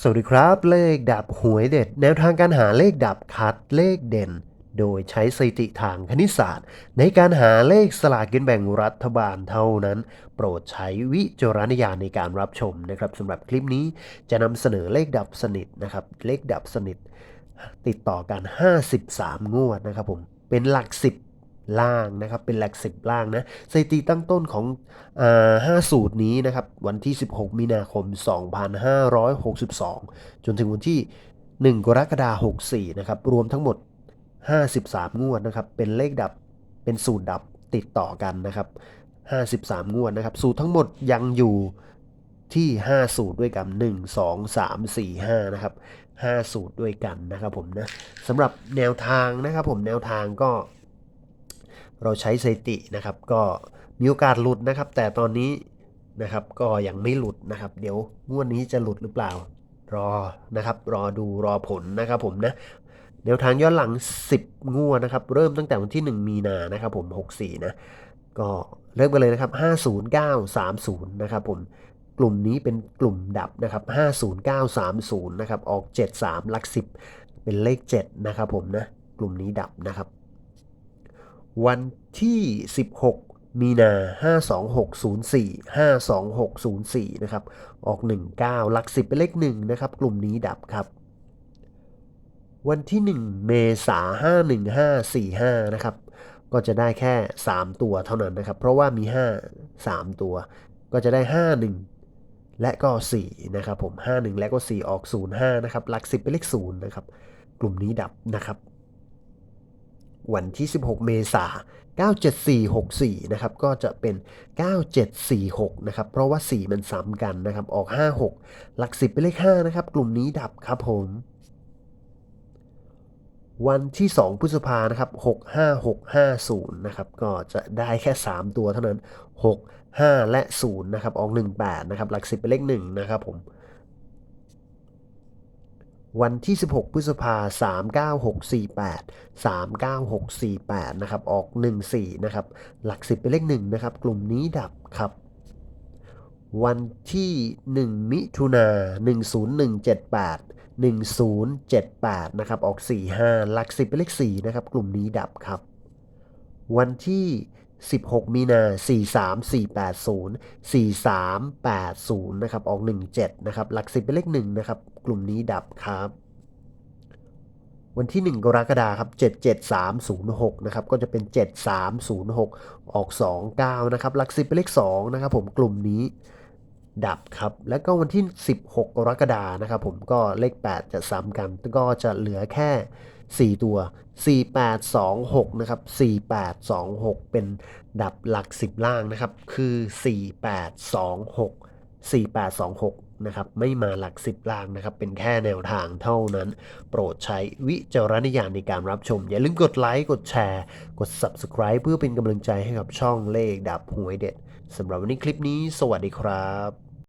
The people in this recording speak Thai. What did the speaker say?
สวัสดีครับ เลขดับหวยเด็ด แนวทางการหาเลขดับคัดเลขเด่น โดยใช้สถิติทางคณิตศาสตร์ ในการหาเลขสลากกินแบ่งรัฐบาลเท่านั้น โปรดใช้วิจารณญาณในการรับชมนะครับสำหรับคลิปนี้จะนำเสนอเลขดับสนิทนะครับ เลขดับสนิท ติดต่อกัน 53 งวดนะครับผมเป็นหลัก 10 ล่างนะครับ เป็นหลัก 10 ล่างนะสถิติตั้งต้นของอา5สูตรนี้นะครับ วันที่ 16 มีนาคม 2562 จนถึงวันที่ 1 กรกฎาคม 64 นะครับ รวมทั้งหมด 53 งวดนะครับ เป็นเลขดับ เป็นสูตรดับติดต่อกันนะครับ 53 งวดนะครับ สูตรทั้งหมดยังอยู่ที่ 5 สูตรด้วยกัน 1 2 3 4 5 นะครับ 5 สูตรด้วยกันนะครับผมนะสำหรับแนวทางนะครับผมแนวทางก็ เราใช้สถิตินะครับ ก็มีโอกาสหลุดนะครับ แต่ตอนนี้นะครับก็ยังไม่หลุดนะครับ เดี๋ยวงวดนี้จะหลุดหรือเปล่า รอนะครับ รอดูรอผลนะครับผมนะแนวทางย้อนหลัง 10 งวดนะครับ เริ่มตั้งแต่วันที่ 1 มีนานะครับผม 64 นะ ก็เริ่มกันเลยนะครับ 50930 นะครับผมกลุ่มนี้เป็นกลุ่มดับนะครับ 50930 นะครับ ออก 73 หลัก 10 เป็นเลข 7 นะครับผมนะ กลุ่มนี้ดับนะครับ วันที่ 16 มีนา 52604 52604 นะครับ ออก 19 หลัก 10 เป็นเลข1นะครับ กลุ่มนี้ดับครับ วันที่ 1 เมษา51545 นะครับ ก็จะได้แค่ 3 ตัวเท่านั้นนะครับ เพราะว่ามี 5 3 ตัว ก็จะได้ 51 และก็ 4 นะครับผม 51 และก็ 4 ออก 05 นะครับ หลัก 10 เป็นเลข0นะครับ กลุ่มนี้ดับนะครับ วันที่ 16 เมษา97464 นะครับ ก็จะเป็น 9746 นะครับ เพราะว่า 4 มันซ้ำกันนะครับ ออก 56 หลัก 10 เป็นเลข 5 นะครับ กลุ่มนี้ดับครับผม วันที่ 2 พฤษภานะครับ 65650 นะครับ ก็จะได้แค่ 3 ตัวเท่านั้น 6 5 และ 0 นะครับ ออก 18 นะครับ หลัก 10 เป็นเลข 1 นะครับผม วันที่ 16 พฤษภา39648 39648 นะครับ ออก 14 นะครับ หลัก 10 เป็นเลข1นะครับ กลุ่มนี้ดับครับ วันที่ 1 มิถุนา10178 1078 นะครับ ออก 45 หลัก 10 เป็นเลข 4 นะครับ กลุ่มนี้ดับครับ วันที่ 16 มีนา 43480 4380 นะครับ ออก 17 นะครับ หลัก10เป็นเลข1นะครับ กลุ่มนี้ดับครับ วันที่ 1 กรกฎาคมครับ 77306 นะครับ ก็จะเป็น 7306 ออก 29 นะครับ หลัก10เป็นเลข2นะครับ ผมกลุ่มนี้ดับครับ แล้วก็วันที่ 16 กรกฎานะครับ ผมก็เลข 8 จะซ้ำกัน ก็จะเหลือแค่ 4 ตัว 4826 นะครับ 4826 เป็นดับหลัก 10 ล่างนะครับ คือ 4826 4826 นะครับ ไม่มาหลัก 10 ล่างนะครับ เป็นแค่แนวทางเท่านั้น โปรดใช้วิจารณญาณในการรับชม อย่าลืมกดไลค์ กดแชร์ กด Subscribe เพื่อเป็นกำลังใจให้กับช่องเลขดับหวยเด็ดสำหรับวันนี้คลิปนี้ สวัสดีครับ